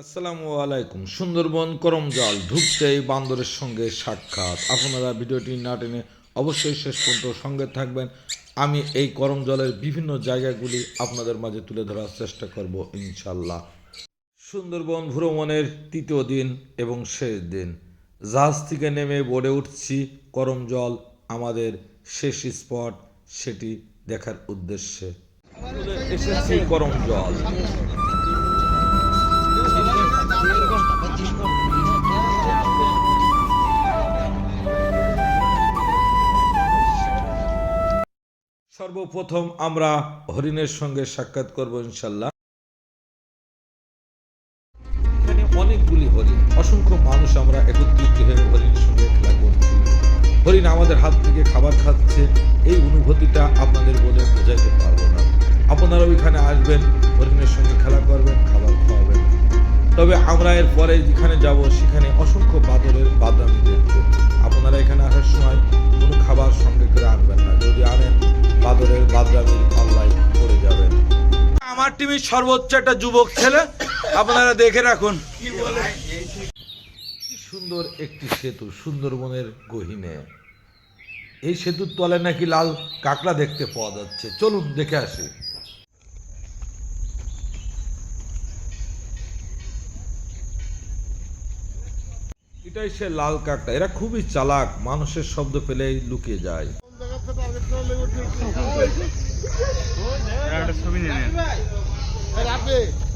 আসসালামু আলাইকুম সুন্দরবন করমজল ঢুকতেই বান্দরের সঙ্গে সাক্ষাৎ। আপনারা ভিডিওটি না টেনে অবশ্যই শেষ পর্যন্ত সঙ্গে থাকবেন। আমি এই করমজলের বিভিন্ন জায়গাগুলি আপনাদের মাঝে তুলে ধরার চেষ্টা করব ইনশাল্লাহ সুন্দরবন ভ্রমণের তৃতীয় দিন এবং শেষ দিন। জাহাজ থেকে নেমে বোর্ডে উঠছি করমজল আমাদের শেষ স্পট সেটি দেখার উদ্দেশ্যে। এসেছি করমজল সর্বপ্রথম আমরা হরিণের সঙ্গে সাক্ষাৎ করব ইনশাল্লাহ এখানে অনেকগুলি হরিণ অসংখ্য মানুষ আমরা একত্রিত হয়ে হরিণের সঙ্গে খেলা করছি। হরিণ আমাদের হাত থেকে খাবার খাচ্ছে এই অনুভূতিটা আপনাদের বলে বোঝাইতে পারব না। আপনারা ওইখানে আসবেন হরিণের সঙ্গে খেলা করবেন খাবার খাওয়াবেন। তবে আমরা এর পরে যেখানে যাব সেখানে অসংখ্য বাদরের বাদামি দেখতে। আপনারা এখানে আসার সময় কোনো খাবার সঙ্গে করে আনবেন না। যদি আনেন বাদরের বাদরামির পাল্লায় পড়ে যাবেন। আমার টিমের সর্বোচ্চ একটা যুবক ছেলে আপনারা দেখে রাখুন। কি সুন্দর একটি সেতু সুন্দরবনের গহিনে। এই সেতুর তলে নাকি লাল কাঁকড়া দেখতে পাওয়া যাচ্ছে। চলুন দেখে আসি। এটাই সে লাল কাঁকড়া। এরা খুবই চালাক মানুষের শব্দ পেলেই লুকিয়ে যায়। দেখুন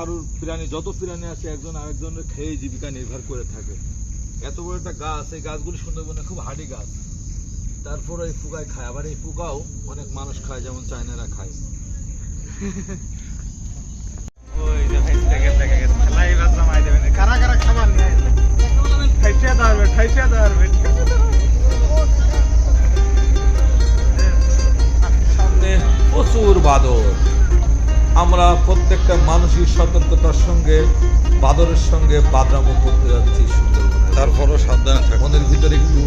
কারোর প্রাণী যত প্রাণী আছে একজন আরেকজনের খেয়ে জীবিকা নির্ভর করে থাকে। এত বড় একটা গাছ এই গাছগুলি সুন্দরবনে খুব হার্ডি গাছ। তারপরে এই ফুকায় খায়। আবার এই ফুকাও অনেক মানুষ খায় যেমন চাইনারা খায়। কারা কারা খাবার নিয়ে? খাইতে দাঁড়বে খাইতে দাঁড়বে সামনে প্রচুর বাদর আমরা প্রত্যেকটা মানুষই সতর্কতার সঙ্গে বাদরের সঙ্গে বাদরামো করতে যাচ্ছি সুন্দরবনে। তারপরও সাবধানে থাকুন মনের ভিতরে একটু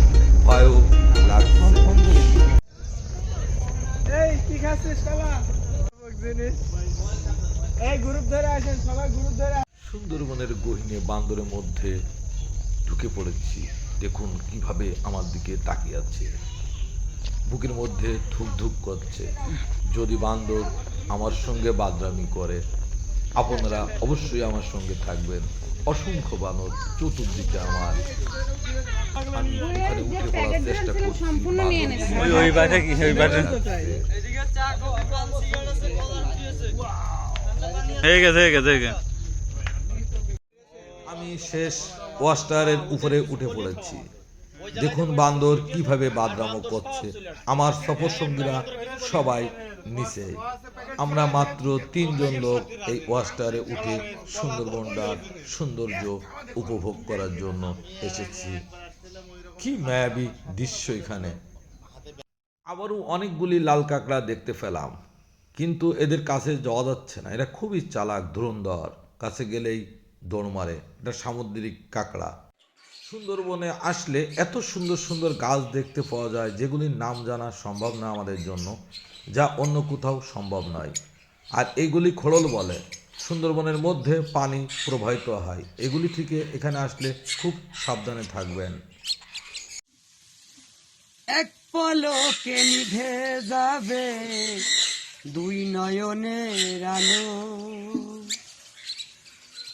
ভয়ও লাগছে এই কি খাচ্ছিস শালা? জিনিস। এই গ্রুপ ধরে আসেন সবাই গ্রুপ ধরে সুন্দরবনের গহিনে বান্দরের মধ্যে ঢুকে পড়েছি। দেখুন কীভাবে আমার দিকে তাকিয়ে আছে। বুকের মধ্যে ধুক ধুক করছে। যদি বান্দর আমার সঙ্গে বাদরামি করে। আপনারা অবশ্যই আমার সঙ্গে থাকবেন। অসংখ্য বানর চতুর্দিকে আমার আমি ওখানে উঠে পড়ার চেষ্টা করছি সম্পূর্ণ নিয়ে এনেছে। ওই ওই বাসা কি? ওই বাসা হয়ে গেছে হয়ে গেছে হয়ে গেছে। আমি শেষ ওয়াস্টারের উপরে উঠে পড়েছি। দেখুন বান্দর কীভাবে বাদরামো করছে। আমার সফর সঙ্গীরা সবাই নিচে। আমরা মাত্র তিনজন লোক এই ওয়াস্টারে উঠে সুন্দরবনটার সৌন্দর্য উপভোগ করার জন্য এসেছি। কি মায়াবী দৃশ্য এখানে। আবারও অনেকগুলি লাল কাঁকড়া দেখতে পেলাম, কিন্তু এদের কাছে যাওয়া যাচ্ছে না। এরা খুবই চালাক, ধুরন্ধর, কাছে গেলেই দৌড় মারে। এটা সামুদ্রিক কাঁকড়া। সুন্দরবনে আসলে এত সুন্দর সুন্দর গাছ দেখতে পাওয়া যায়, যেগুলির নাম জানা সম্ভব না আমাদের জন্য, যা অন্য কোথাও সম্ভব নয়। আর এগুলি খোড়ল বলে, সুন্দরবনের মধ্যে পানি প্রবাহিত হয়। এগুলি থেকে এখানে আসলে খুব সাবধানে থাকবেন। এক পলকে নিভে যাবে দুই নয়নের আলো।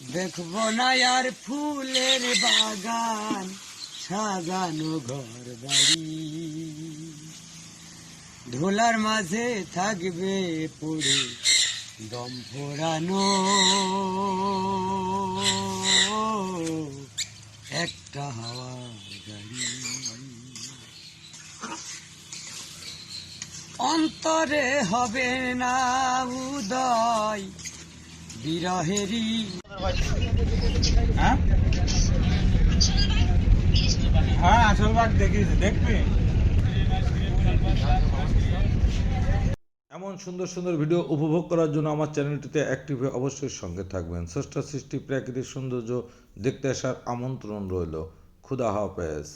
দেখব না আর ফুলের বাগান, সাজানো ঘর বাড়ি। ধুলার মাঝে থাকবে পড়ে দম ফোরানো একটা হাওয়া গাড়ি। অন্তরে হবে না উদয় বিরহেরই। হ্যাঁ? হ্যাঁ আসল বাঘ দেখিস দেখবি? এমন সুন্দর সুন্দর ভিডিও উপভোগ করার জন্য আমার চ্যানেলটিতে অ্যাক্টিভ হয়ে অবশ্যই সঙ্গে থাকবেন। ষষ্ঠ সৃষ্টি প্রাকৃতিক সৌন্দর্য দেখতে আসার আমন্ত্রণ রইল। খুদা হাফেজ।